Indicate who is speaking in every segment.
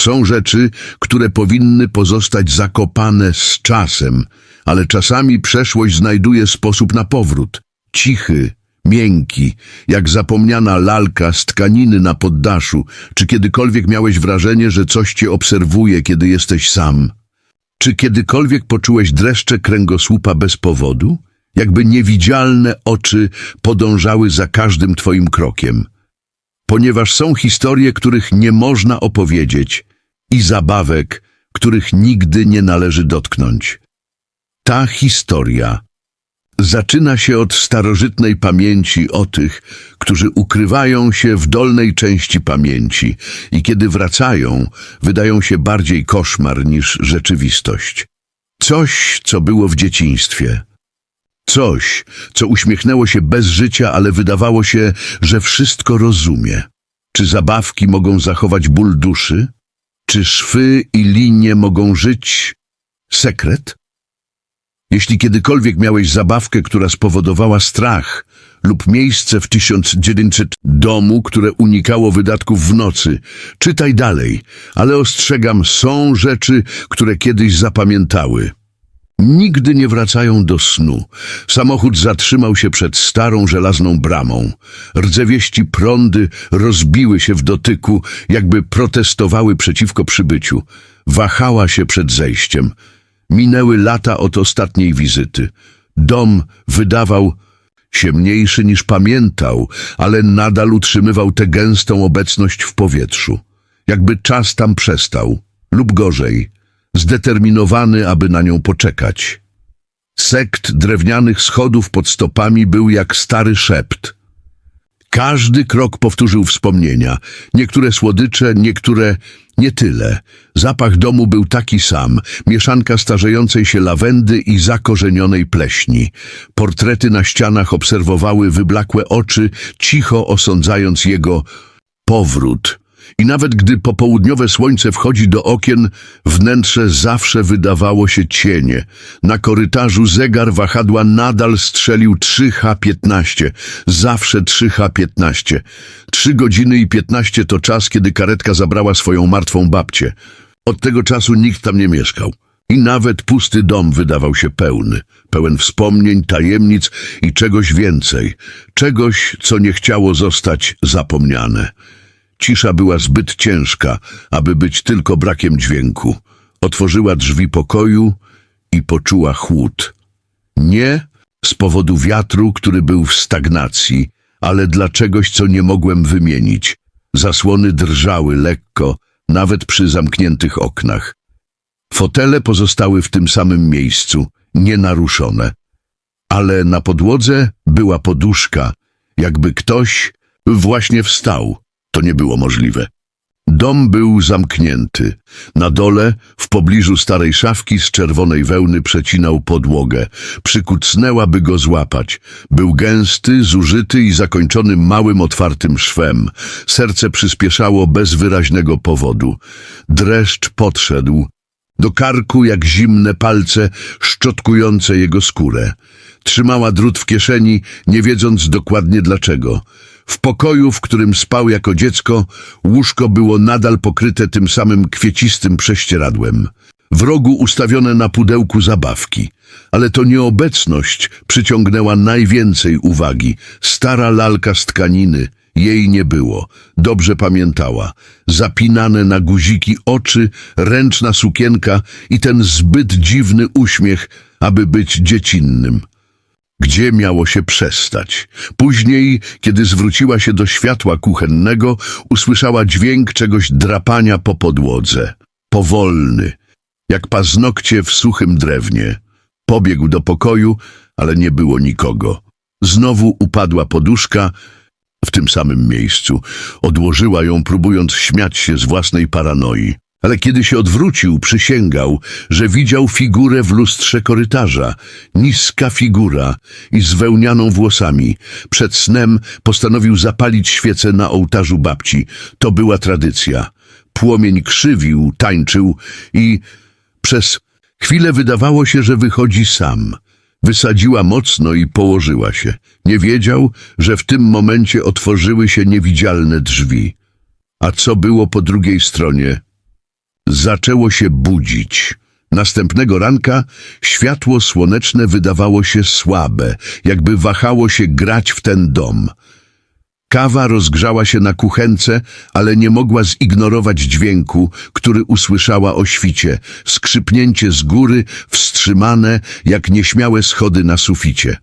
Speaker 1: Są rzeczy, które powinny pozostać zakopane z czasem, ale czasami przeszłość znajduje sposób na powrót. Cichy, miękki, jak zapomniana lalka z tkaniny na poddaszu. Czy kiedykolwiek miałeś wrażenie, że coś cię obserwuje, kiedy jesteś sam? Czy kiedykolwiek poczułeś dreszcze kręgosłupa bez powodu? Jakby niewidzialne oczy podążały za każdym twoim krokiem. Ponieważ są historie, których nie można opowiedzieć i zabawek, których nigdy nie należy dotknąć. Ta historia zaczyna się od starożytnej pamięci o tych, którzy ukrywają się w dolnej części pamięci i kiedy wracają, wydają się bardziej koszmar niż rzeczywistość. Coś, co było w dzieciństwie. Coś, co uśmiechnęło się bez życia, ale wydawało się, że wszystko rozumie. Czy zabawki mogą zachować ból duszy? Czy szwy i linie mogą żyć? Sekret? Jeśli kiedykolwiek miałeś zabawkę, która spowodowała strach lub miejsce w 1900 domu, które unikało wydatków w nocy, czytaj dalej, ale ostrzegam, są rzeczy, które kiedyś zapamiętały. Nigdy nie wracają do snu. Samochód zatrzymał się przed starą żelazną bramą. Rdzewieści prądy rozbiły się w dotyku, jakby protestowały przeciwko przybyciu. Wahała się przed zejściem. Minęły lata od ostatniej wizyty. Dom wydawał się mniejszy niż pamiętał, ale nadal utrzymywał tę gęstą obecność w powietrzu. Jakby czas tam przestał, lub gorzej, zdeterminowany, aby na nią poczekać. Sekt drewnianych schodów pod stopami był jak stary szept. Każdy krok powtórzył wspomnienia. Niektóre słodycze, niektóre nie tyle. Zapach domu był taki sam. Mieszanka starzejącej się lawendy i zakorzenionej pleśni. Portrety na ścianach obserwowały wyblakłe oczy, cicho osądzając jego powrót. I nawet gdy popołudniowe słońce wchodzi do okien, wnętrze zawsze wydawało się cienie. Na korytarzu zegar wahadła nadal strzelił 3H15. Zawsze 3H15. Trzy godziny i 15 to czas, kiedy karetka zabrała swoją martwą babcię. Od tego czasu nikt tam nie mieszkał. I nawet pusty dom wydawał się pełny, pełen wspomnień, tajemnic i czegoś więcej, czegoś, co nie chciało zostać zapomniane. Cisza była zbyt ciężka, aby być tylko brakiem dźwięku. Otworzyła drzwi pokoju i poczuła chłód. Nie z powodu wiatru, który był w stagnacji, ale dla czegoś, co nie mogłem wymienić. Zasłony drżały lekko, nawet przy zamkniętych oknach. Fotele pozostały w tym samym miejscu, nienaruszone. Ale na podłodze była poduszka, jakby ktoś właśnie wstał. To nie było możliwe. Dom był zamknięty. Na dole, w pobliżu starej szafki z czerwonej wełny przecinał podłogę. Przykucnęła, by go złapać. Był gęsty, zużyty i zakończony małym, otwartym szwem. Serce przyspieszało bez wyraźnego powodu. Dreszcz podszedł. Do karku jak zimne palce szczotkujące jego skórę. Trzymała drut w kieszeni, nie wiedząc dokładnie dlaczego. W pokoju, w którym spał jako dziecko, łóżko było nadal pokryte tym samym kwiecistym prześcieradłem. W rogu ustawione na pudełku zabawki. Ale to nieobecność przyciągnęła najwięcej uwagi. Stara lalka z tkaniny. Jej nie było. Dobrze pamiętała. Zapinane na guziki oczy, ręczna sukienka i ten zbyt dziwny uśmiech, aby być dziecinnym. Gdzie miało się przestać? Później, kiedy zwróciła się do światła kuchennego, usłyszała dźwięk czegoś drapania po podłodze. Powolny, jak paznokcie w suchym drewnie. Pobiegł do pokoju, ale nie było nikogo. Znowu upadła poduszka w tym samym miejscu. Odłożyła ją, próbując śmiać się z własnej paranoi. Ale kiedy się odwrócił, przysięgał, że widział figurę w lustrze korytarza. Niska figura i z wełnianą włosami. Przed snem postanowił zapalić świecę na ołtarzu babci. To była tradycja. Płomień krzywił, tańczył i przez chwilę wydawało się, że wychodzi sam. Wysadziła mocno i położyła się. Nie wiedział, że w tym momencie otworzyły się niewidzialne drzwi. A co było po drugiej stronie? Zaczęło się budzić. Następnego ranka światło słoneczne wydawało się słabe, jakby wahało się grać w ten dom. Kawa rozgrzała się na kuchence, ale nie mogła zignorować dźwięku, który usłyszała o świcie. Skrzypnięcie z góry, wstrzymane jak nieśmiałe schody na suficie.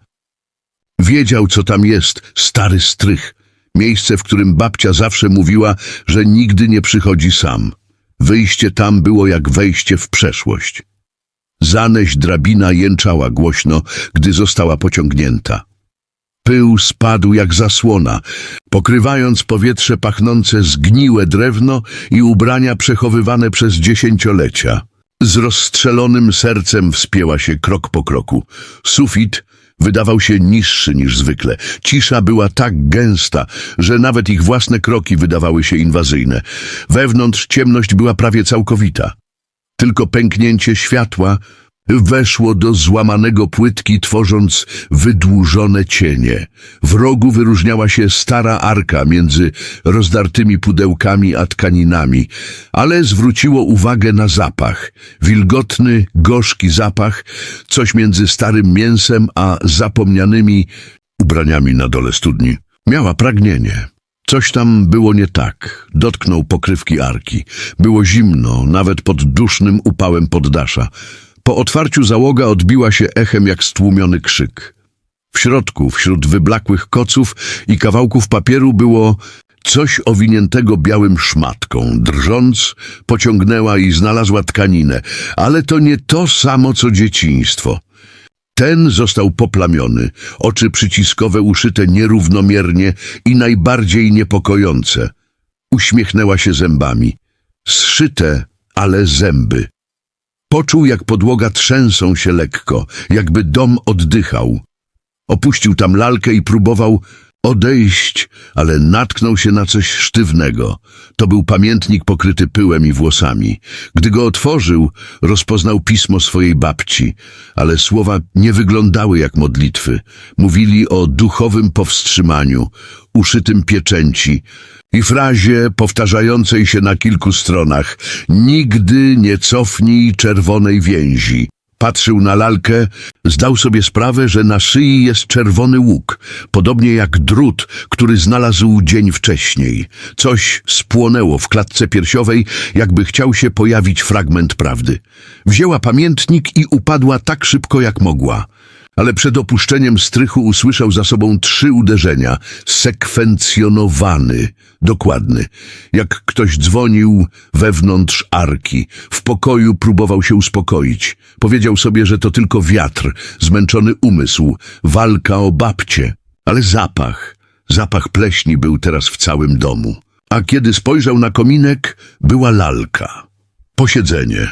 Speaker 1: Wiedział, co tam jest, stary strych. Miejsce, w którym babcia zawsze mówiła, że nigdy nie przychodzi sam. Wyjście tam było jak wejście w przeszłość. Zaneś drabina jęczała głośno, gdy została pociągnięta. Pył spadł jak zasłona, pokrywając powietrze pachnące zgniłe drewno i ubrania przechowywane przez dziesięciolecia. Z rozstrzelonym sercem wspięła się krok po kroku. Sufit wydawał się niższy niż zwykle. Cisza była tak gęsta, że nawet ich własne kroki wydawały się inwazyjne. Wewnątrz ciemność była prawie całkowita. Tylko pęknięcie światła weszło do złamanego płytki, tworząc wydłużone cienie. W rogu wyróżniała się stara arka między rozdartymi pudełkami a tkaninami, ale zwróciło uwagę na zapach. Wilgotny, gorzki zapach, coś między starym mięsem a zapomnianymi ubraniami na dole studni. Miała pragnienie. Coś tam było nie tak. Dotknął pokrywki arki. Było zimno, nawet pod dusznym upałem poddasza. Po otwarciu załoga odbiła się echem jak stłumiony krzyk. W środku, wśród wyblakłych koców i kawałków papieru było coś owiniętego białym szmatką. Drżąc, pociągnęła i znalazła tkaninę, ale to nie to samo, co dzieciństwo. Ten został poplamiony, oczy przyciskowe uszyte nierównomiernie i najbardziej niepokojące. Uśmiechnęła się zębami. Zszyte, ale zęby. Poczuł, jak podłoga trzęsą się lekko, jakby dom oddychał. Opuścił tam lalkę i próbował odejść, ale natknął się na coś sztywnego. To był pamiętnik pokryty pyłem i włosami. Gdy go otworzył, rozpoznał pismo swojej babci, ale słowa nie wyglądały jak modlitwy. Mówili o duchowym powstrzymaniu, uszytym pieczęci i frazie powtarzającej się na kilku stronach Nigdy nie cofnij czerwonej więzi. Patrzył na lalkę, zdał sobie sprawę, że na szyi jest czerwony łuk, podobnie jak drut, który znalazł dzień wcześniej. Coś spłonęło w klatce piersiowej, jakby chciał się pojawić fragment prawdy. Wzięła pamiętnik i upadła tak szybko, jak mogła. Ale przed opuszczeniem strychu usłyszał za sobą trzy uderzenia. Sekwencjonowany, dokładny. Jak ktoś dzwonił wewnątrz arki. W pokoju próbował się uspokoić. Powiedział sobie, że to tylko wiatr, zmęczony umysł, walka o babcie. Ale zapach, zapach pleśni był teraz w całym domu. A kiedy spojrzał na kominek, była lalka. Posiedzenie,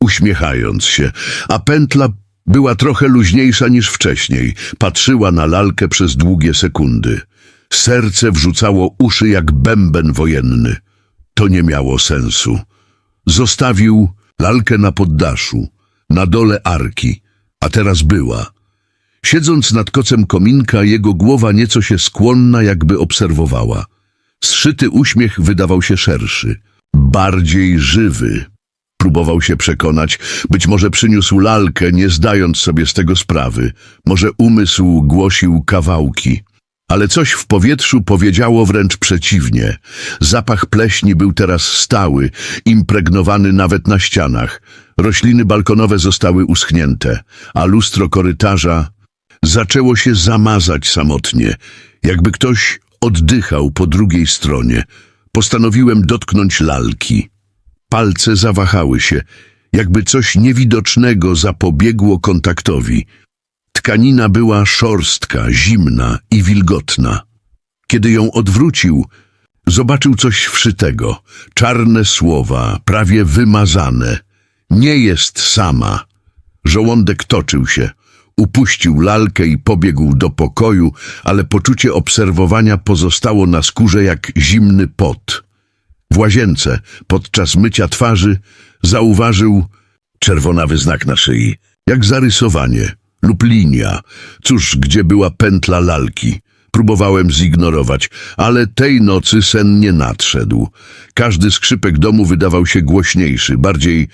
Speaker 1: uśmiechając się, a pętla była trochę luźniejsza niż wcześniej. Patrzyła na lalkę przez długie sekundy. Serce wrzucało uszy jak bęben wojenny. To nie miało sensu. Zostawił lalkę na poddaszu, na dole arki, a teraz była. Siedząc nad kocem kominka, jego głowa nieco się skłonna, jakby obserwowała. Zszyty uśmiech wydawał się szerszy, bardziej żywy. Próbował się przekonać, być może przyniósł lalkę, nie zdając sobie z tego sprawy. Może umysł głosił kawałki. Ale coś w powietrzu powiedziało wręcz przeciwnie. Zapach pleśni był teraz stały, impregnowany nawet na ścianach. Rośliny balkonowe zostały uschnięte, a lustro korytarza zaczęło się zamazać samotnie, jakby ktoś oddychał po drugiej stronie. Postanowiłem dotknąć lalki. Palce zawahały się, jakby coś niewidocznego zapobiegło kontaktowi. Tkanina była szorstka, zimna i wilgotna. Kiedy ją odwrócił, zobaczył coś wszytego. Czarne słowa, prawie wymazane. Nie jest sama. Żołądek toczył się. Upuścił lalkę i pobiegł do pokoju, ale poczucie obserwowania pozostało na skórze jak zimny pot. W łazience, podczas mycia twarzy, zauważył czerwonawy znak na szyi, jak zarysowanie lub linia. Cóż, gdzie była pętla lalki? Próbowałem zignorować, ale tej nocy sen nie nadszedł. Każdy skrzypek domu wydawał się głośniejszy, bardziej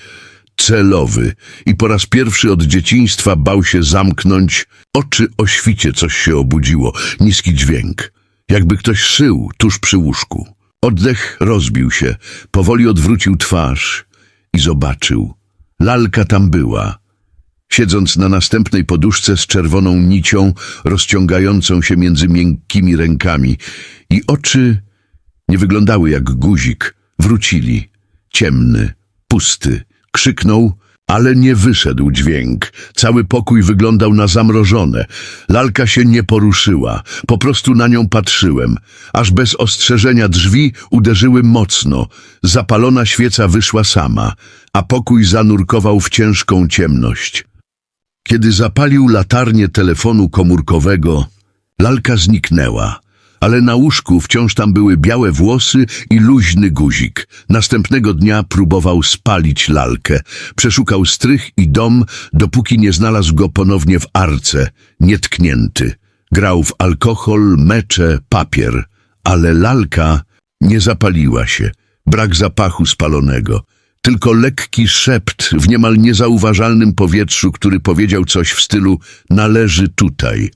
Speaker 1: celowy i po raz pierwszy od dzieciństwa bał się zamknąć oczy o świcie coś się obudziło, niski dźwięk, jakby ktoś szył tuż przy łóżku. Oddech rozbił się, powoli odwrócił twarz i zobaczył. Lalka tam była, siedząc na następnej poduszce z czerwoną nicią rozciągającą się między miękkimi rękami i oczy nie wyglądały jak guzik, wrócili, ciemny, pusty. Krzyknął, ale nie wyszedł dźwięk. Cały pokój wyglądał na zamrożone. Lalka się nie poruszyła, po prostu na nią patrzyłem. Aż bez ostrzeżenia drzwi uderzyły mocno. Zapalona świeca wyszła sama, a pokój zanurkował w ciężką ciemność. Kiedy zapalił latarnię telefonu komórkowego, lalka zniknęła, ale na łóżku wciąż tam były białe włosy i luźny guzik. Następnego dnia próbował spalić lalkę. Przeszukał strych i dom, dopóki nie znalazł go ponownie w arce, nietknięty. Grał w alkohol, mecze, papier, ale lalka nie zapaliła się. Brak zapachu spalonego. Tylko lekki szept w niemal niezauważalnym powietrzu, który powiedział coś w stylu należy tutaj.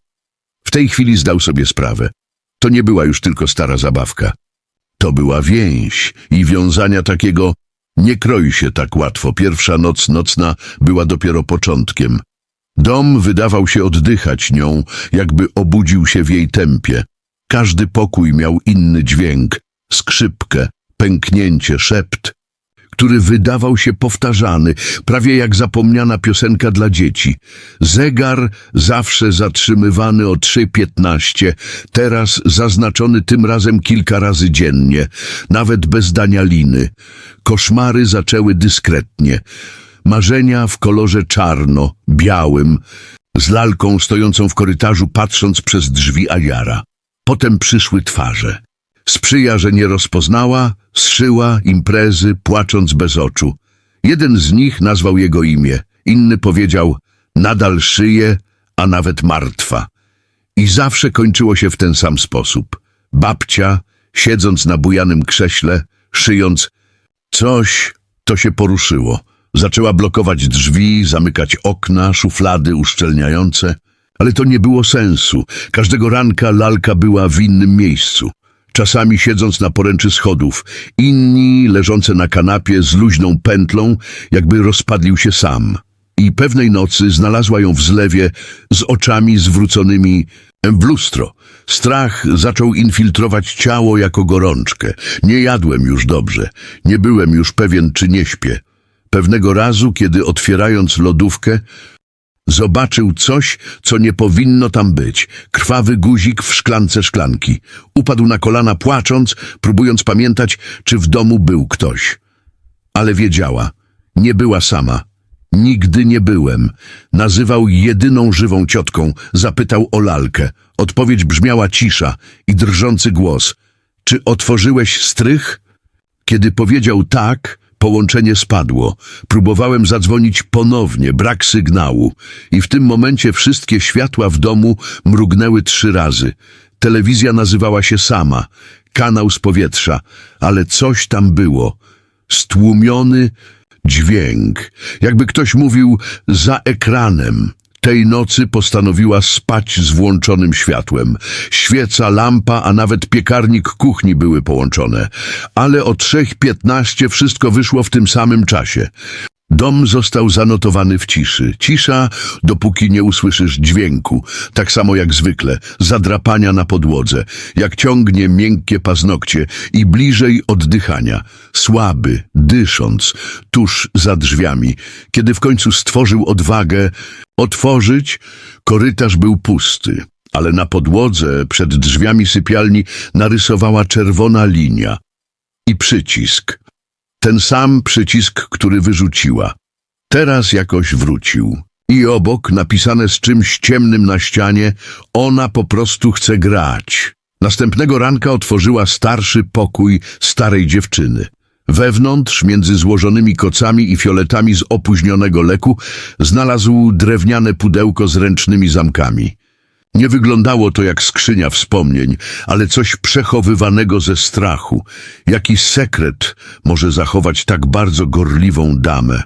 Speaker 1: W tej chwili zdał sobie sprawę. To nie była już tylko stara zabawka. To była więź i wiązania takiego nie kroi się tak łatwo. Pierwsza noc nocna była dopiero początkiem. Dom wydawał się oddychać nią, jakby obudził się w jej tempie. Każdy pokój miał inny dźwięk, skrzypkę, pęknięcie, szept, który wydawał się powtarzany, prawie jak zapomniana piosenka dla dzieci. Zegar zawsze zatrzymywany o 3.15, teraz zaznaczony tym razem kilka razy dziennie, nawet bez dania liny. Koszmary zaczęły dyskretnie. Marzenia w kolorze czarno, białym, z lalką stojącą w korytarzu patrząc przez drzwi Ajara. Potem przyszły twarze. Sprzyja, że nie rozpoznała, zszyła imprezy, płacząc bez oczu. Jeden z nich nazwał jego imię, inny powiedział, nadal szyje, a nawet martwa. I zawsze kończyło się w ten sam sposób. Babcia, siedząc na bujanym krześle, szyjąc, coś to się poruszyło. Zaczęła blokować drzwi, zamykać okna, szuflady uszczelniające. Ale to nie było sensu. Każdego ranka lalka była w innym miejscu czasami siedząc na poręczy schodów, inni leżące na kanapie z luźną pętlą, jakby rozpadlił się sam. I pewnej nocy znalazła ją w zlewie z oczami zwróconymi w lustro. Strach zaczął infiltrować ciało jako gorączkę. Nie jadłem już dobrze, nie byłem już pewien, czy nie śpię. Pewnego razu, kiedy otwierając lodówkę, Zobaczył coś, co nie powinno tam być. Krwawy guzik w szklance szklanki. Upadł na kolana płacząc, próbując pamiętać, czy w domu był ktoś. Ale wiedziała. Nie była sama. Nigdy nie byłem. Nazywał jedyną żywą ciotką. Zapytał o lalkę. Odpowiedź brzmiała cisza i drżący głos. Czy otworzyłeś strych? Kiedy powiedział tak, Połączenie spadło. Próbowałem zadzwonić ponownie, brak sygnału. I w tym momencie wszystkie światła w domu mrugnęły trzy razy. Telewizja nazywała się sama, kanał z powietrza, ale coś tam było. Stłumiony dźwięk, jakby ktoś mówił za ekranem. Tej nocy postanowiła spać z włączonym światłem. Świeca, lampa, a nawet piekarnik kuchni były połączone. Ale o 3.15 wszystko wyszło w tym samym czasie. Dom został zanotowany w ciszy. Cisza, dopóki nie usłyszysz dźwięku, tak samo jak zwykle, zadrapania na podłodze, jak ciągnie miękkie paznokcie i bliżej oddychania, słaby, dysząc, tuż za drzwiami. Kiedy w końcu stworzył odwagę otworzyć, korytarz był pusty, ale na podłodze przed drzwiami sypialni narysowała czerwona linia i przycisk. Ten sam przycisk, który wyrzuciła. Teraz jakoś wrócił. I obok, napisane z czymś ciemnym na ścianie, ona po prostu chce grać. Następnego ranka otworzyła starszy pokój starej dziewczyny. Wewnątrz, między złożonymi kocami i fioletami z opóźnionego leku, znalazł drewniane pudełko z ręcznymi zamkami. Nie wyglądało to jak skrzynia wspomnień, ale coś przechowywanego ze strachu. Jaki sekret może zachować tak bardzo gorliwą damę?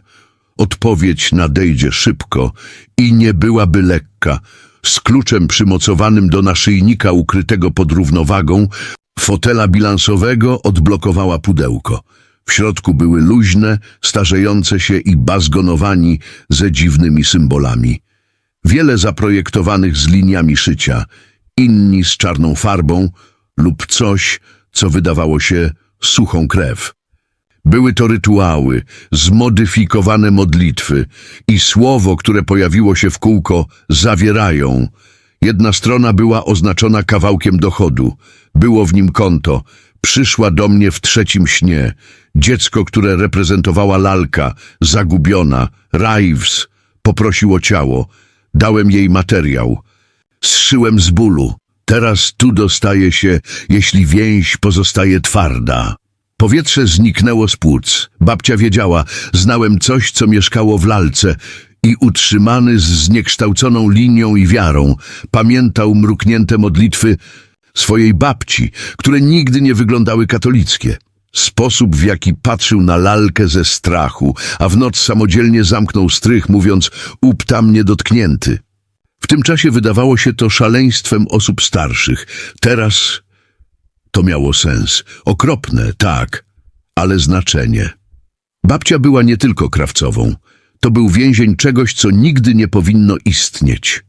Speaker 1: Odpowiedź nadejdzie szybko i nie byłaby lekka. Z kluczem przymocowanym do naszyjnika ukrytego pod równowagą fotela bilansowego odblokowała pudełko. W środku były luźne, starzejące się i bazgonowani ze dziwnymi symbolami. Wiele zaprojektowanych z liniami szycia, inni z czarną farbą lub coś, co wydawało się suchą krew. Były to rytuały, zmodyfikowane modlitwy i słowo, które pojawiło się w kółko, zawierają. Jedna strona była oznaczona kawałkiem dochodu. Było w nim konto. Przyszła do mnie w trzecim śnie. Dziecko, które reprezentowała lalka, zagubiona, Rives, poprosił o ciało. Dałem jej materiał. Zszyłem z bólu. Teraz tu dostaje się, jeśli więź pozostaje twarda. Powietrze zniknęło z płuc. Babcia wiedziała, znałem coś, co mieszkało w lalce i utrzymany z zniekształconą linią i wiarą, pamiętał mruknięte modlitwy swojej babci, które nigdy nie wyglądały katolickie. Sposób, w jaki patrzył na lalkę ze strachu, a w noc samodzielnie zamknął strych, mówiąc up tam niedotknięty. W tym czasie wydawało się to szaleństwem osób starszych. Teraz to miało sens. Okropne, tak, ale znaczenie. Babcia była nie tylko krawcową. To był więzień czegoś, co nigdy nie powinno istnieć.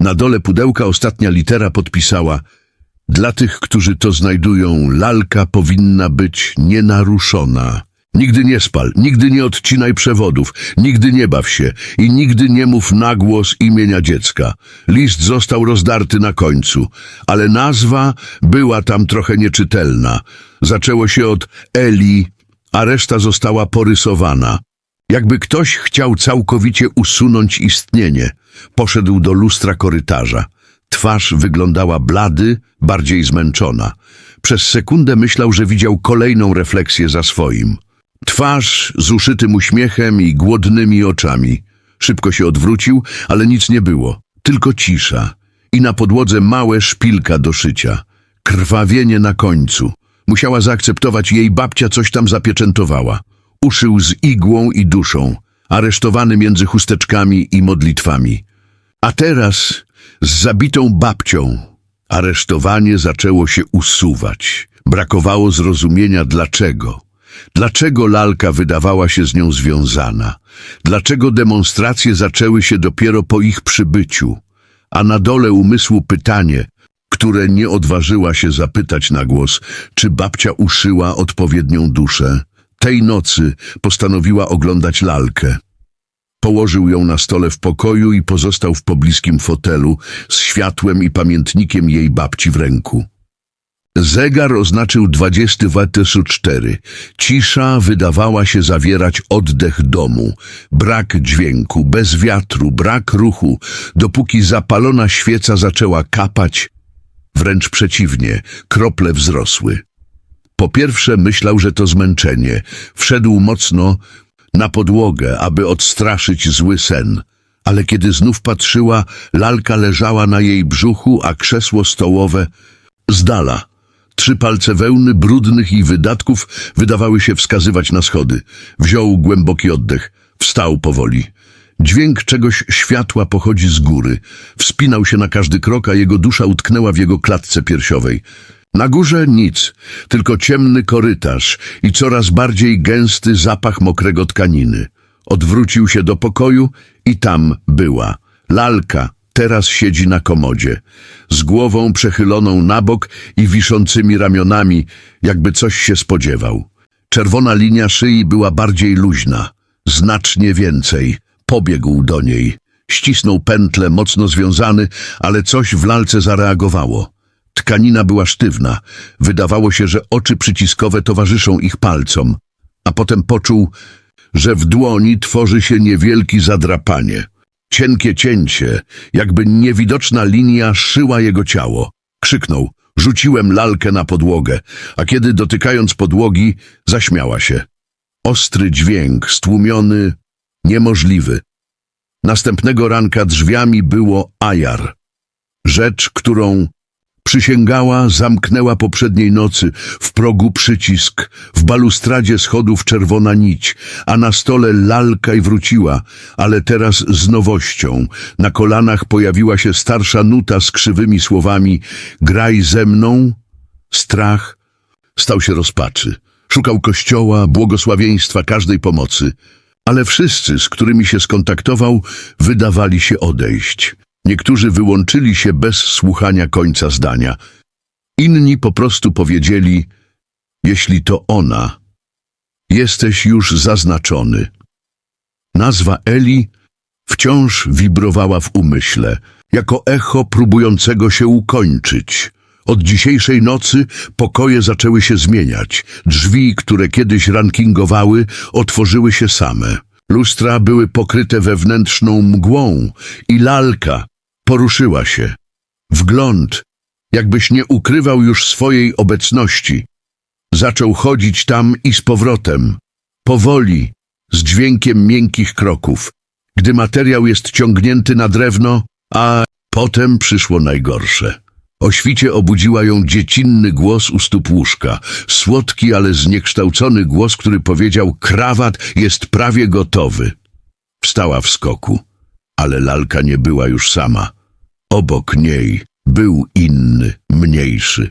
Speaker 1: Na dole pudełka ostatnia litera podpisała Dla tych, którzy to znajdują, lalka powinna być nienaruszona. Nigdy nie spal, nigdy nie odcinaj przewodów, nigdy nie baw się i nigdy nie mów na głos imienia dziecka. List został rozdarty na końcu, ale nazwa była tam trochę nieczytelna. Zaczęło się od Eli, a reszta została porysowana. Jakby ktoś chciał całkowicie usunąć istnienie, poszedł do lustra korytarza. Twarz wyglądała blady, bardziej zmęczona. Przez sekundę myślał, że widział kolejną refleksję za swoim. Twarz z uszytym uśmiechem i głodnymi oczami. Szybko się odwrócił, ale nic nie było. Tylko cisza. I na podłodze małe szpilka do szycia. Krwawienie na końcu. Musiała zaakceptować, jej babcia coś tam zapieczętowała. Uszył z igłą i duszą, aresztowany między chusteczkami i modlitwami. A teraz z zabitą babcią. Aresztowanie zaczęło się usuwać. Brakowało zrozumienia dlaczego. Dlaczego lalka wydawała się z nią związana? Dlaczego demonstracje zaczęły się dopiero po ich przybyciu? A na dole umysłu pytanie, które nie odważyła się zapytać na głos, czy babcia uszyła odpowiednią duszę. Tej nocy postanowiła oglądać lalkę. Położył ją na stole w pokoju i pozostał w pobliskim fotelu z światłem i pamiętnikiem jej babci w ręku. Zegar oznaczył 20 WTS 4. Cisza wydawała się zawierać oddech domu. Brak dźwięku, bez wiatru, brak ruchu, dopóki zapalona świeca zaczęła kapać. Wręcz przeciwnie, krople wzrosły. Po pierwsze myślał, że to zmęczenie. Wszedł mocno na podłogę, aby odstraszyć zły sen. Ale kiedy znów patrzyła, lalka leżała na jej brzuchu, a krzesło stołowe z dala. Trzy palce wełny, brudnych i wydatków wydawały się wskazywać na schody. Wziął głęboki oddech. Wstał powoli. Dźwięk czegoś światła pochodzi z góry. Wspinał się na każdy krok, a jego dusza utknęła w jego klatce piersiowej. Na górze nic, tylko ciemny korytarz i coraz bardziej gęsty zapach mokrego tkaniny. Odwrócił się do pokoju i tam była. Lalka teraz siedzi na komodzie, z głową przechyloną na bok i wiszącymi ramionami, jakby coś się spodziewał. Czerwona linia szyi była bardziej luźna, znacznie więcej. Pobiegł do niej. Ścisnął pętle, mocno związany, ale coś w lalce zareagowało. Tkanina była sztywna. Wydawało się, że oczy przyciskowe towarzyszą ich palcom. A potem poczuł, że w dłoni tworzy się niewielki zadrapanie. Cienkie cięcie, jakby niewidoczna linia szyła jego ciało. Krzyknął. Rzuciłem lalkę na podłogę, a kiedy dotykając podłogi, zaśmiała się. Ostry dźwięk, stłumiony, niemożliwy. Następnego ranka drzwiami było Ajar. Rzecz, którą przysięgała, zamknęła poprzedniej nocy, w progu przycisk, w balustradzie schodów czerwona nić, a na stole lalka i wróciła, ale teraz z nowością. Na kolanach pojawiła się starsza nuta z krzywymi słowami graj ze mną, strach, stał się rozpaczy. Szukał kościoła, błogosławieństwa, każdej pomocy. Ale wszyscy, z którymi się skontaktował, wydawali się odejść. Niektórzy wyłączyli się bez słuchania końca zdania. Inni po prostu powiedzieli, jeśli to ona, jesteś już zaznaczony. Nazwa Eli wciąż wibrowała w umyśle, jako echo próbującego się ukończyć. Od dzisiejszej nocy pokoje zaczęły się zmieniać. Drzwi, które kiedyś rankingowały, otworzyły się same. Lustra były pokryte wewnętrzną mgłą i lalka poruszyła się. Wgląd, jakbyś nie ukrywał już swojej obecności. Zaczął chodzić tam i z powrotem, powoli, z dźwiękiem miękkich kroków. Gdy materiał jest ciągnięty na drewno, a potem przyszło najgorsze. O świcie obudziła ją dziecinny głos u stóp łóżka. Słodki, ale zniekształcony głos, który powiedział krawat jest prawie gotowy. Wstała w skoku, ale lalka nie była już sama. Obok niej był inny, mniejszy.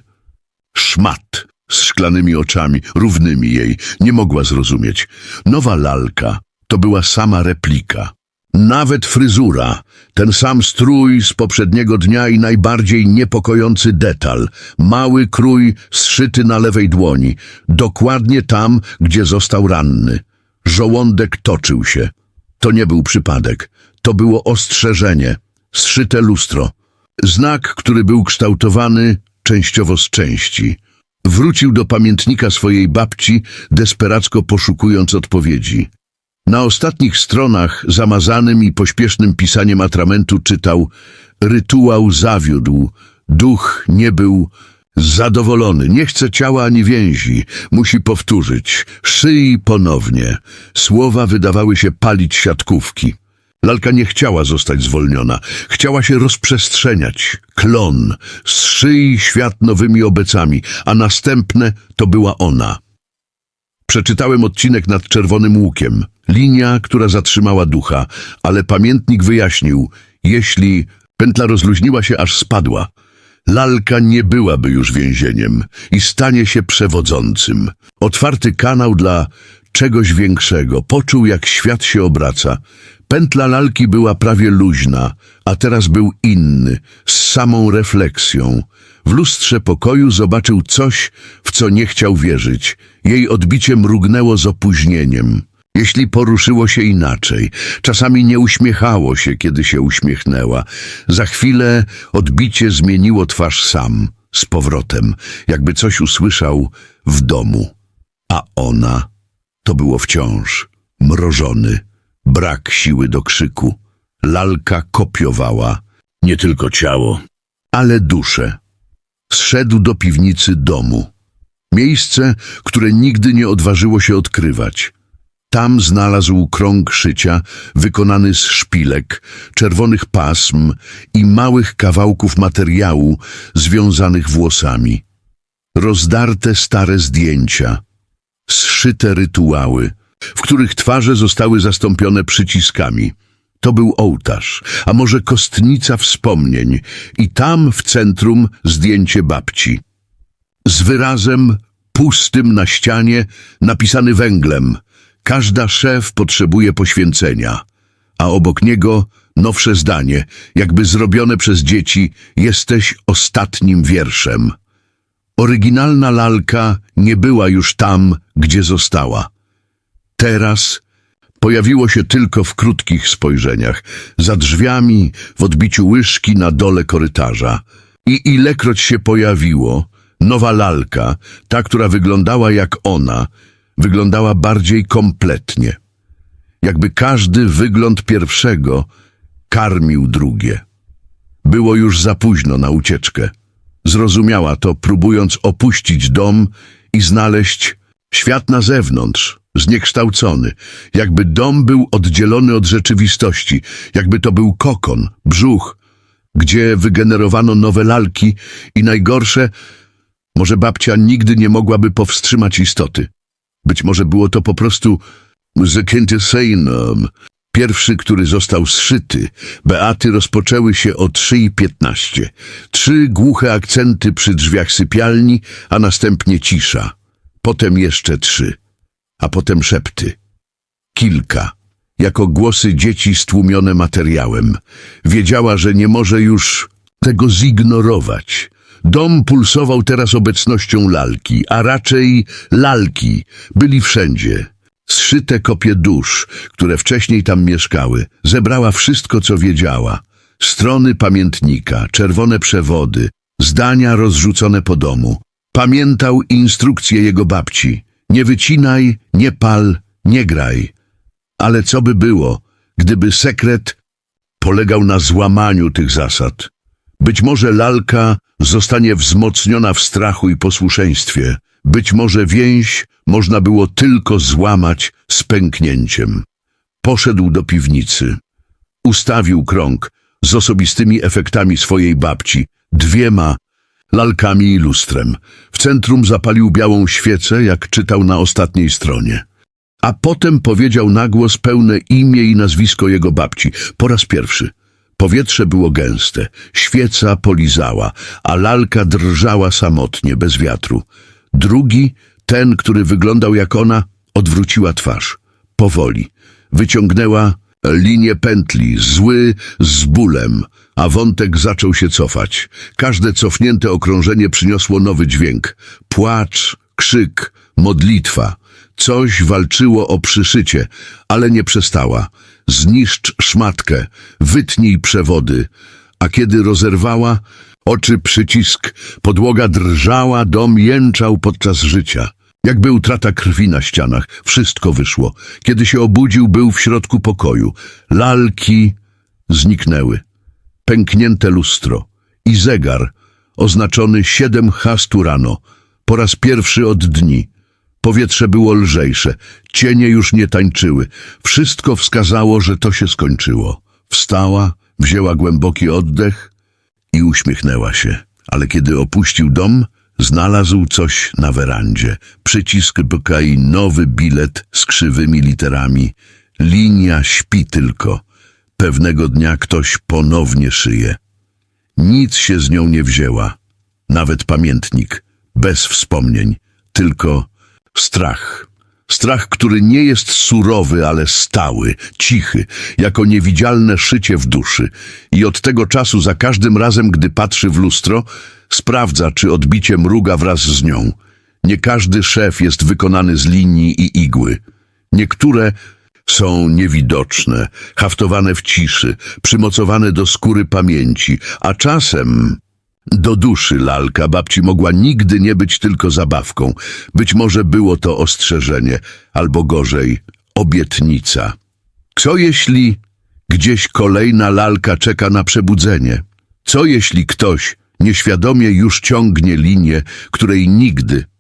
Speaker 1: Szmat z szklanymi oczami, równymi jej, nie mogła zrozumieć. Nowa lalka to była sama replika. Nawet fryzura, ten sam strój z poprzedniego dnia i najbardziej niepokojący detal. Mały krój zszyty na lewej dłoni, dokładnie tam, gdzie został ranny. Żołądek toczył się. To nie był przypadek, to było ostrzeżenie, zszyte lustro. Znak, który był kształtowany częściowo z części. Wrócił do pamiętnika swojej babci, desperacko poszukując odpowiedzi. Na ostatnich stronach, zamazanym i pośpiesznym pisaniem atramentu czytał Rytuał zawiódł, duch nie był zadowolony, nie chce ciała ani więzi, musi powtórzyć, szyi ponownie. Słowa wydawały się palić siatkówki. Lalka nie chciała zostać zwolniona, chciała się rozprzestrzeniać. Klon, z szyi świat nowymi obecami, a następne to była ona. Przeczytałem odcinek nad Czerwonym Łukiem. Linia, która zatrzymała ducha, ale pamiętnik wyjaśnił, jeśli pętla rozluźniła się, aż spadła, lalka nie byłaby już więzieniem i stanie się przewodzącym. Otwarty kanał dla czegoś większego. Poczuł, jak świat się obraca. Pętla lalki była prawie luźna, a teraz był inny, z samą refleksją. W lustrze pokoju zobaczył coś, w co nie chciał wierzyć. Jej odbicie mrugnęło z opóźnieniem. Jeśli poruszyło się inaczej, czasami nie uśmiechało się, kiedy się uśmiechnęła. Za chwilę odbicie zmieniło twarz sam, z powrotem, jakby coś usłyszał w domu. A ona to było wciąż mrożony, brak siły do krzyku. Lalka kopiowała nie tylko ciało, ale duszę. Zszedł do piwnicy domu. Miejsce, które nigdy nie odważyło się odkrywać. Tam znalazł krąg szycia wykonany z szpilek, czerwonych pasm i małych kawałków materiału związanych włosami. Rozdarte stare zdjęcia, zszyte rytuały, w których twarze zostały zastąpione przyciskami. To był ołtarz, a może kostnica wspomnień i tam w centrum zdjęcie babci. Z wyrazem pustym na ścianie, napisany węglem. Każda szef potrzebuje poświęcenia, a obok niego nowsze zdanie, jakby zrobione przez dzieci, jesteś ostatnim wierszem. Oryginalna lalka nie była już tam, gdzie została. Teraz pojawiło się tylko w krótkich spojrzeniach, za drzwiami, w odbiciu łyżki na dole korytarza. I ilekroć się pojawiło, nowa lalka, ta, która wyglądała jak ona, wyglądała bardziej kompletnie. Jakby każdy wygląd pierwszego karmił drugie. Było już za późno na ucieczkę. Zrozumiała to, próbując opuścić dom i znaleźć świat na zewnątrz, zniekształcony, jakby dom był oddzielony od rzeczywistości, jakby to był kokon, brzuch, gdzie wygenerowano nowe lalki i najgorsze, może babcia nigdy nie mogłaby powstrzymać istoty. Być może było to po prostu sejnom. Pierwszy, który został zszyty. Beaty rozpoczęły się o 3.15. Trzy głuche akcenty przy drzwiach sypialni, a następnie cisza. Potem jeszcze trzy. A potem szepty. Kilka. Jako głosy dzieci stłumione materiałem. Wiedziała, że nie może już tego zignorować. Dom pulsował teraz obecnością lalki, a raczej lalki byli wszędzie. Zszyte kopie dusz, które wcześniej tam mieszkały, zebrała wszystko, co wiedziała. Strony pamiętnika, czerwone przewody, zdania rozrzucone po domu. Pamiętał instrukcje jego babci. Nie wycinaj, nie pal, nie graj. Ale co by było, gdyby sekret polegał na złamaniu tych zasad? Być może lalka zostanie wzmocniona w strachu i posłuszeństwie. Być może więź można było tylko złamać z pęknięciem. Poszedł do piwnicy. Ustawił krąg z osobistymi efektami swojej babci, dwiema lalkami i lustrem. W centrum zapalił białą świecę, jak czytał na ostatniej stronie. A potem powiedział na głos pełne imię i nazwisko jego babci. Po raz pierwszy. Powietrze było gęste, świeca polizała, a lalka drżała samotnie, bez wiatru. Drugi, ten, który wyglądał jak ona, odwróciła twarz. Powoli. Wyciągnęła linię pętli, zły z bólem, a wątek zaczął się cofać. Każde cofnięte okrążenie przyniosło nowy dźwięk. Płacz, krzyk, modlitwa. Coś walczyło o przyszycie, ale nie przestała. Zniszcz szmatkę, wytnij przewody. A kiedy rozerwała, oczy przycisk, podłoga drżała, dom jęczał podczas życia. Jakby utrata krwi na ścianach, wszystko wyszło. Kiedy się obudził, był w środku pokoju. Lalki zniknęły. Pęknięte lustro i zegar oznaczony siedem hastu rano, po raz pierwszy od dni. Powietrze było lżejsze, cienie już nie tańczyły. Wszystko wskazało, że to się skończyło. Wstała, wzięła głęboki oddech i uśmiechnęła się. Ale kiedy opuścił dom, znalazł coś na werandzie. Przycisk byka i nowy bilet z krzywymi literami. Linia śpi tylko. Pewnego dnia ktoś ponownie szyje. Nic się z nią nie wzięła. Nawet pamiętnik. Bez wspomnień. Tylko strach. Strach, który nie jest surowy, ale stały, cichy, jako niewidzialne szycie w duszy. I od tego czasu za każdym razem, gdy patrzy w lustro, sprawdza, czy odbicie mruga wraz z nią. Nie każdy szef jest wykonany z linii i igły. Niektóre są niewidoczne, haftowane w ciszy, przymocowane do skóry pamięci, a czasem do duszy lalka babci mogła nigdy nie być tylko zabawką. Być może było to ostrzeżenie, albo gorzej, obietnica. Co jeśli gdzieś kolejna lalka czeka na przebudzenie? Co jeśli ktoś nieświadomie już ciągnie linię, której nigdy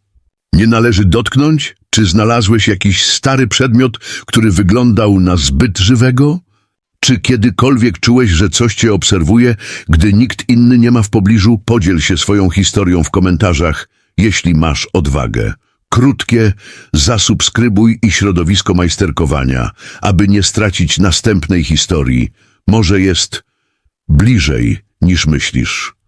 Speaker 1: nie należy dotknąć? Czy znalazłeś jakiś stary przedmiot, który wyglądał na zbyt żywego? Czy kiedykolwiek czułeś, że coś cię obserwuje, gdy nikt inny nie ma w pobliżu? Podziel się swoją historią w komentarzach, jeśli masz odwagę. Krótkie, zasubskrybuj i środowisko majsterkowania, aby nie stracić następnej historii. Może jest bliżej niż myślisz.